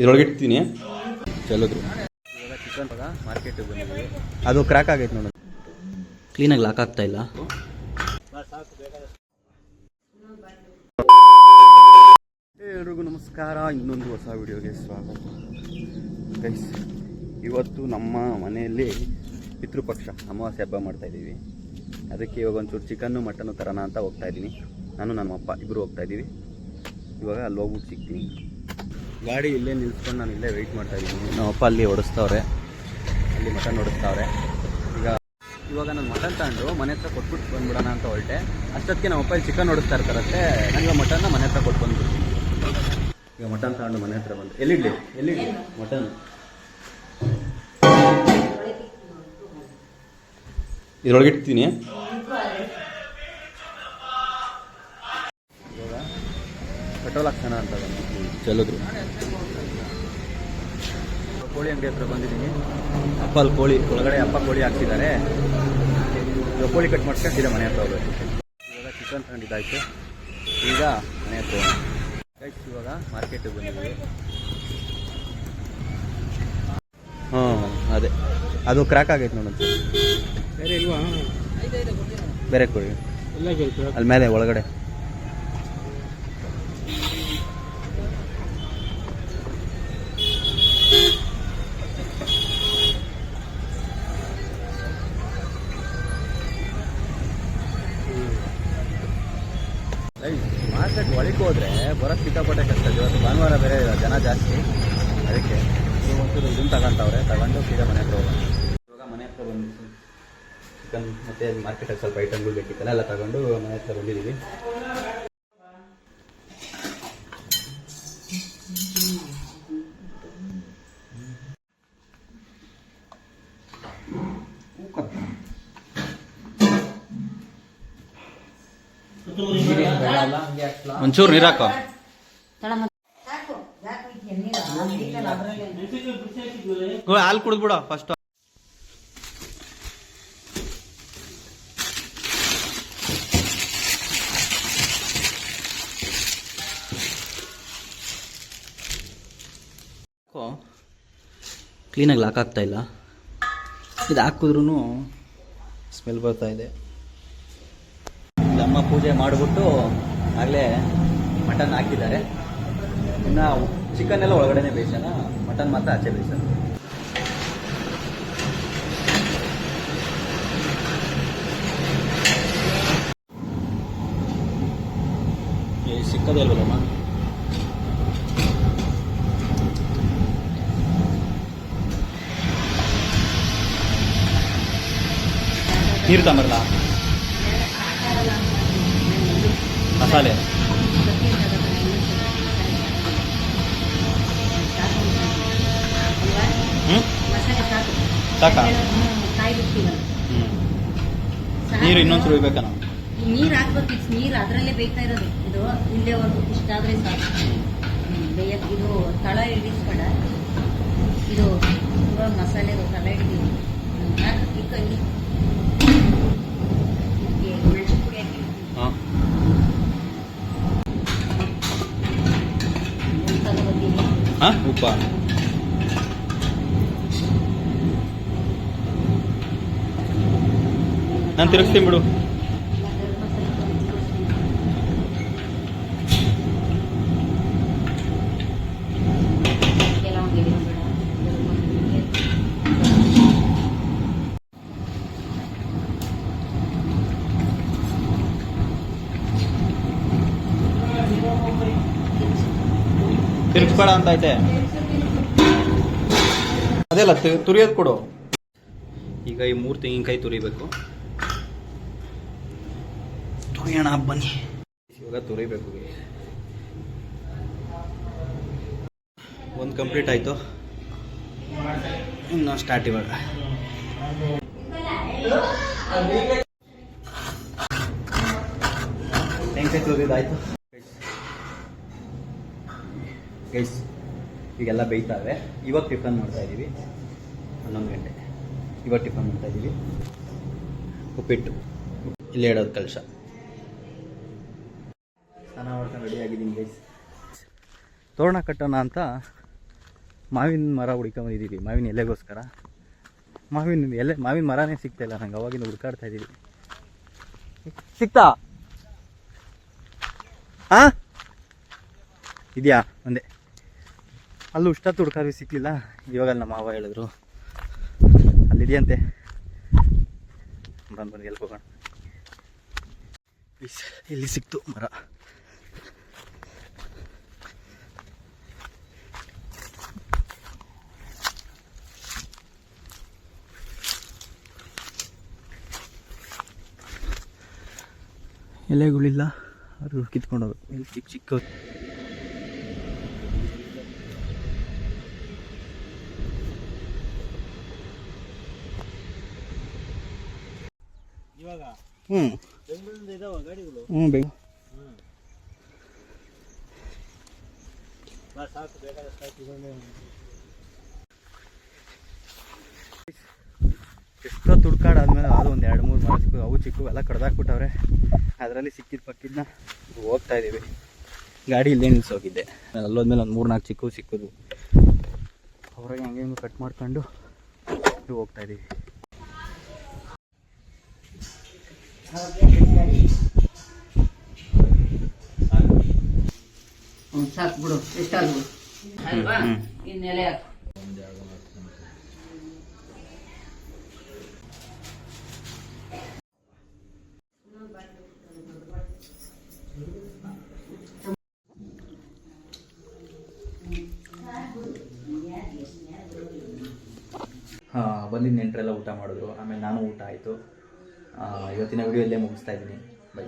ಇದ್ರೊಳಗೆ ಇಡ್ತೀನಿ. ಚಲೋದ್ರು ಮಾರ್ಕೆಟಿಗೆ ಬಂದಿದ್ದೀವಿ ಅದು ಕ್ರ್ಯಾಕ್ ಆಗೈತೆ ನೋಡಿ. ಕ್ಲೀನಾಗಿ ಲಾಕ್ ಆಗ್ತಾ ಇಲ್ಲ. ಎಲ್ರಿಗೂ ನಮಸ್ಕಾರ. ಇನ್ನೊಂದು ಹೊಸ ವಿಡಿಯೋಗೆ ಸ್ವಾಗತ. ಗೈಸ್ ಇವತ್ತು ನಮ್ಮ ಮನೆಯಲ್ಲಿ ಪಿತೃಪಕ್ಷ ಅಮಾವಾಸ್ಯೆ ಹಬ್ಬ ಮಾಡ್ತಾ ಇದ್ದೀವಿ. ಅದಕ್ಕೆ ಇವಾಗ ಒಂಚೂರು ಚಿಕನ್ನು ಮಟನ್ನು ತರೋಣ ಅಂತ ಹೋಗ್ತಾ ಇದ್ದೀನಿ. ನಾನು ನಮ್ಮ ಅಪ್ಪ ಇಬ್ಬರು ಹೋಗ್ತಾ ಇದ್ದೀವಿ. ಇವಾಗ ಅಲ್ಲಿ ಹೋಗ್ಬಿಟ್ಟು ಸಿಗ್ತೀನಿ. ಗಾಡಿ ಇಲ್ಲೇ ನಿಲ್ಸ್ಕೊಂಡು ನಾನು ಇಲ್ಲೇ ವೆಯ್ಟ್ ಮಾಡ್ತಾ ಇದ್ದೀನಿ. ನಮ್ಮ ಅಪ್ಪ ಅಲ್ಲಿ ಹೊಡಿಸ್ತವ್ರೆ ಅಲ್ಲಿ ಮಟನ್ ಹೊಡಿಸ್ತಾವ್ರೆ ಈಗ ಇವಾಗ ನಾನು ಮಟನ್ ತಗೊಂಡು ಮನೆ ಹತ್ರ ಕೊಟ್ಬಿಟ್ಟು ಬಂದ್ಬಿಡೋಣ ಅಂತ ಹೊರಟೆ. ಅಷ್ಟೊತ್ತಿಗೆ ನಮ್ಮ ಅಪ್ಪ ಇಲ್ಲಿ ಚಿಕನ್ ಹೊಡಿಸ್ತಾ ಇರ್ತಾರಂತೆ ನನಗೆ ಮಟನ್ನ ಮನೆ ಹತ್ರ ಕೊಟ್ಟು ಬಂದ್ಬಿಡ್ತೀನಿ. ಈಗ ಮಟನ್ ತಗೊಂಡು ಮನೆ ಹತ್ರ ಬಂದು ಎಲ್ಲಿಡ್ಲಿ? ಎಲ್ಲಿಡ್ಲಿ? ಮಟನ್. ಇದ್ರೊಳಗೆ ಇಡ್ತೀನಿ ಇವಾಗ ಪೆಟ್ರೋಲ್ ಹಾಕ್ತಾನ ಅಂತ ಚಲೋದ್ರು ಕೋಳಿ ಅಂಗಡಿ ಹತ್ರ ಬಂದಿದ್ದೀನಿ. ಅಪ್ಪ ಅಲ್ಲಿ ಕೋಳಿ. ಒಳಗಡೆ ಅಪ್ಪ ಕೋಳಿ ಹಾಕ್ತಿದ್ದಾರೆ ಇವಾಗ ಕೋಳಿ ಕಟ್ ಮಾಡ್ಕೊಂಡು ಸೀದಾ ಮನೆ ಹತ್ರ ಹೋಗ್ಬೇಕು. ಇವಾಗ ಚಿಕನ್ ತಗೊಂಡಿದ್ದಾಯ್ತು ಈಗ ಮನೆ ಹತ್ರ. ಇವಾಗ ಮಾರ್ಕೆಟಿಗೆ ಬಂದಿದ್ದೀವಿ. ಹಾಂ ಅದೇ. ಅದು ಕ್ರ್ಯಾಕ್ ಆಗೈತೆ ನೋಡಂತ ಬೇರೆ ಇಲ್ವಾ? ಬೇರೆ ಕೋಳಿ. ಎಲ್ಲ ಕೇಳ್ತೀರ? ಅಲ್ಲಿ ಮೇಲೆ ಒಳಗಡೆ. ಭಾನುವಾರ ಬೇರೆ ಜನ ಜಾಸ್ತಿ. ಅದಕ್ಕೆ ನೀವು ಒಂಚೂರು ಇದನ್ನು ತಗೊಂತವ್ರೆ ತಗೊಂಡು ಸೀದಾ ಮನೆ ಹತ್ರ ಹೋಗೋಣ. ಇವಾಗ ಮನೆ ಹತ್ರ ಬಂದು ಚಿಕನ್ ಮತ್ತೆ ಮಾರ್ಕೆಟಲ್ಲಿ ಸ್ವಲ್ಪ ಐಟಮ್ಗಳು ಬೇಕಿತ್ತಲ್ಲ ಎಲ್ಲ ತಗೊಂಡು ಮನೆ ಹತ್ರ ಬಂದಿದ್ದೀವಿ. ಒಂಚೂರು ನೀರು ಹಾಕೋ. ಹಾಲು ಕುಡಿದ್ಬಿಡ ಫಸ್ಟ್ ಕ್ಲೀನಾಗಿ ಲಾಕ್ ಆಗ್ತಾ ಇಲ್ಲ. ಇದು ಹಾಕಿದ್ರೂ ಸ್ಮೆಲ್ ಬರ್ತಾ ಇದೆ. ನಮ್ಮ ಅಮ್ಮ ಪೂಜೆ ಮಾಡಿಬಿಟ್ಟು ಆಗಲೇ ಮಟನ್ ಹಾಕಿದ್ದಾರೆ. ಇನ್ನು ಚಿಕನ್ ಎಲ್ಲ ಒಳಗಡೆನೆ ಬೇಯಿಸೋಣ? ಮಟನ್ ಮಾತ್ರ ಆಚೆ ಬೇಯಿಸೋಣ. ಸಿಕ್ಕದೇ ಇಲ್ವಲ್ಲಮ್ಮ? ನೀರು ತಗೊಂಬರಲ್ಲ ಮಸಾಲೆ? ಹ್ಞೂ ಸಾಕಾ? ಹ್ಞೂ ನೀರು ಇನ್ನೊಂದು ಸುರಿಬೇಕಾ ನಾವು? ನೀರ್ ಹಾಕ್ಬೇಕು ನೀರ್ ಅದ್ರಲ್ಲೇ ಬೇಕಾ ಇರೋದು. ಇದು ಇಲ್ಲೇವರೆಗೂ ಇಷ್ಟಾದ್ರೆ ಸಾಕು. ಬೇಯಕ್ಕೆ ಬೇಯಕ್ ಇದು ತಳ ಹಿಡಿಸ್ಬೇಡ ಇದು ಇವಾಗ ಮಸಾಲೆ ತಳ ಹಿಡಿದೀವಿ ಮೆಣಸು ಪುಡಿ ಹಾಕಿ. ಹಾಂ ಉಪ್ಪ. ನಾನು ತಿರುಗಿಸ್ತೀನಿ ಬಿಡು. ತಿರುಗಿಸ್ಬೇಡ ಅಂತ ಐತೆ ಅದೆಲ್ಲ ತುರಿಯೋದು ಕೊಡು. ಈಗ ಈ ಮೂರು ತೆಂಗಿನಕಾಯಿ ತುರಿಬೇಕು. ತುರಿಯೋಣ ಬನ್ನಿ. ಇವಾಗ ತುರಿಬೇಕು. ಒಂದು ಕಂಪ್ಲೀಟ್ ಆಯಿತು. ಇನ್ನು ಸ್ಟಾರ್ಟ್ ಇವಾಗ. ಹೆಂಗೆ ಈಗೆಲ್ಲ ಬೇಯ್ತಾವೆ. ಇವಾಗ ಟಿಫನ್ ಮಾಡ್ತಾ ಇದ್ದೀವಿ ಹನ್ನೊಂದು ಗಂಟೆ. ಇವಾಗ ಟಿಫನ್ ಮಾಡ್ತಾ ಇದ್ದೀವಿ ಉಪ್ಪಿಟ್ಟು. ಇಲ್ಲೇ ಇಡೋದು ಕಲಶ ರೆಡಿ ಆಗಿದ್ದೀನಿ ಗೈಸ್ ತೋರಣ ಕಟ್ಟೋಣ ಅಂತ ಮಾವಿನ ಮರ ಹುಡ್ಕೊಂಬಂದಿದ್ದೀವಿ ಮಾವಿನ ಎಲೆಗೋಸ್ಕರ. ಮಾವಿನ ಎಲೆ, ಮಾವಿನ ಮರನೇ ಸಿಗ್ತಾ ಇಲ್ಲ ನಂಗೆ, ಅವಾಗಿಂದ ಹುಡ್ಕಾಡ್ತಾ ಇದ್ದೀವಿ. ಸಿಗ್ತಾ? ಹಾ ಇದೆಯಾ? ಒಂದೇ. ಅಲ್ಲೂ ಇಷ್ಟ ಹುಡ್ಕಾದ್ವಿ ಸಿಕ್ಲಿಲ್ಲ ಇವಾಗ ನಮ್ಮ ಮಾವ ಹೇಳಿದ್ರು. ಅಲ್ಲಿದೆಯಂತೆ. ಬಂದು ಬಂದು ಎಲ್ಲಿ ಇಲ್ಲಿ ಸಿಕ್ತು ಮರ. ಎಲೆಗಳಿಲ್ಲ. ಅವರು ಕಿತ್ಕೊಂಡು ಹೋಗ್ಬೇಕು ಇಲ್ಲಿ ಚಿಕ್ಕ ಚಿಕ್ಕ ಇವಾಗ ಹ್ಞೂ ಬೆಂಗಳೂರಿಂದ ಇದಾವ ಗಾಡಿಗಳು? ಹ್ಞೂ ಬೆಂಗ್ ಸಾಕು ಬೇಕಾದಷ್ಟು ಆಯ್ತು ಆದ್ಮೇಲೆ ಅದು ಒಂದು ಎರಡು ಮೂರು ಮರ ಸಿಕ್ಕು ಅವು ಚಿಕ್ಕು ಎಲ್ಲ ಕಡ್ದಾಕ್ಬಿಟ್ಟವ್ರೆ. ಅದರಲ್ಲಿ ಸಿಕ್ಕಿದ ಪಕ್ಕಿದ್ನ ಹೋಗ್ತಾ ಇದ್ದೀವಿ. ಗಾಡಿ ಇಲ್ಲೇ ನಿಲ್ಸೋಗಿದ್ದೆ. ಅಲ್ಲೋದ್ಮೇಲೆ ಒಂದು ಮೂರು ನಾಲ್ಕು ಚಿಕ್ಕು ಸಿಕ್ಕುದು ಅವ್ರಾಗೆ ಹಂಗೆ ಹಿಂಗೆ ಕಟ್ ಮಾಡ್ಕೊಂಡು ಹೋಗ್ತಾ ಇದ್ದೀವಿ. ಸಾಕು ಬಿಡು ಎಷ್ಟಾಗ್ಬಿಡು ಅಲ್ವಾ. ಇನ್ನೆಲೆ ಹಾಕು ಹಾಂ ಬಂದಿದ್ದ ನೆಂಟರೆಲ್ಲ ಊಟ ಮಾಡಿದ್ರು. ಆಮೇಲೆ ನಾನು ಊಟ ಆಯಿತು. ಇವತ್ತಿನ ವಿಡಿಯೋ ಇಲ್ಲೇ ಮುಗಿಸ್ತಾ ಇದ್ದೀನಿ. ಬೈ